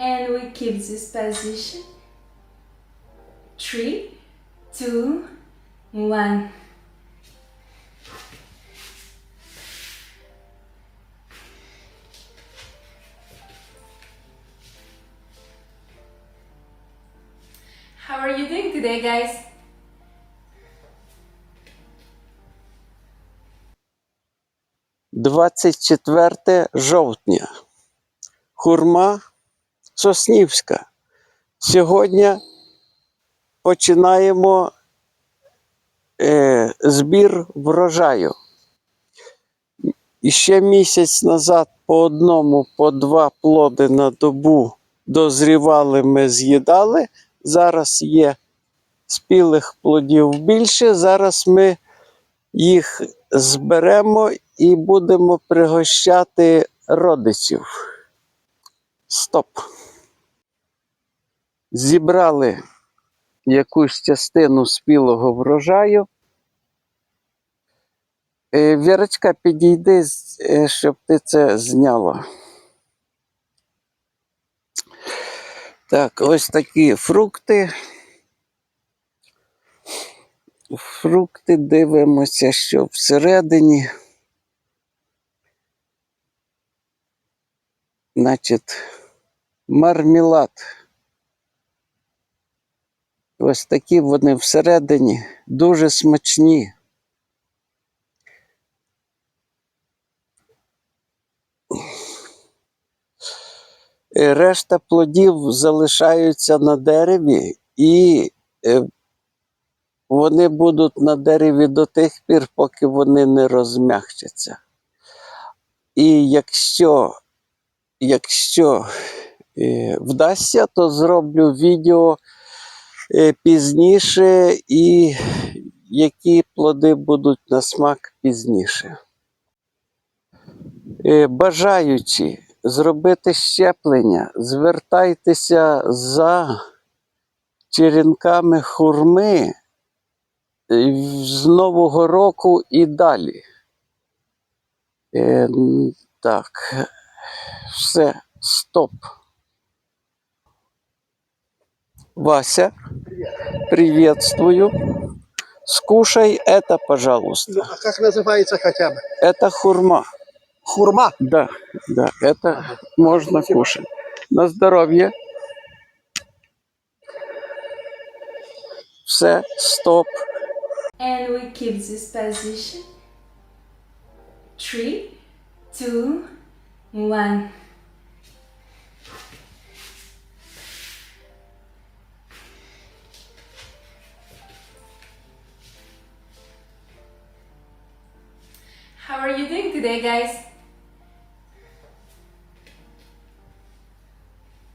And we keep this position. Three, two, one. How are you doing today, guys? Двадцять четверте жовтня. Хурма Соснівська. Сьогодні починаємо е, збір врожаю. І ще місяць назад по одному, по два плоди на добу дозрівали, ми з'їдали. Зараз є спілих плодів більше. Зараз ми їх зберемо і будемо пригощати родичів. Стоп. Зібрали якусь частину спілого врожаю. Е, Вірочка, підійди, е, щоб ти це зняла. Так, ось такі фрукти. Фрукти дивимося, що всередині. Значить, мармелад. Ось такі вони всередині дуже смачні. Е, Решта плодів залишаються на дереві, і е, вони будуть на дереві до тих пір, поки вони не розмягчаться. І якщо, якщо е, вдасться, то зроблю відео пізніше, і які плоди будуть на смак пізніше. Е, Бажаючи зробити щеплення, звертайтеся за черенками хурми е, з Нового року і далі. Е, так, все, стоп. Вася, приветствую. Скушай это, пожалуйста. Ну, а как называется хотя бы? Это хурма. Хурма. Да, да, это можно кушать. На здоровье. Все, стоп. And we keep this position. Three, two, one. How are you doing today, guys?